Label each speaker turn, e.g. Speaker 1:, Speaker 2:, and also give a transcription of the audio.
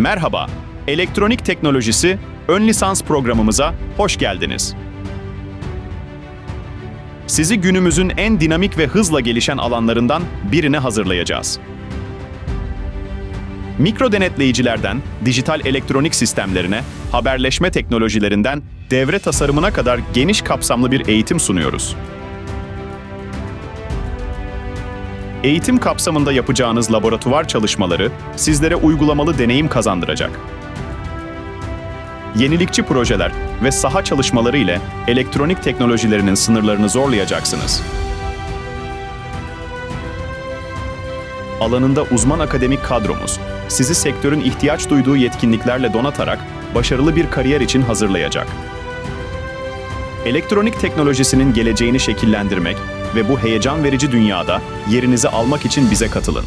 Speaker 1: Merhaba, elektronik teknolojisi ön lisans programımıza hoş geldiniz. Sizi günümüzün en dinamik ve hızla gelişen alanlarından birine hazırlayacağız. Mikro denetleyicilerden dijital elektronik sistemlerine, haberleşme teknolojilerinden devre tasarımına kadar geniş kapsamlı bir eğitim sunuyoruz. Eğitim kapsamında yapacağınız laboratuvar çalışmaları sizlere uygulamalı deneyim kazandıracak. Yenilikçi projeler ve saha çalışmaları ile elektronik teknolojilerinin sınırlarını zorlayacaksınız. Alanında uzman akademik kadromuz sizi sektörün ihtiyaç duyduğu yetkinliklerle donatarak başarılı bir kariyer için hazırlayacak. Elektronik teknolojisinin geleceğini şekillendirmek ve bu heyecan verici dünyada yerinizi almak için bize katılın.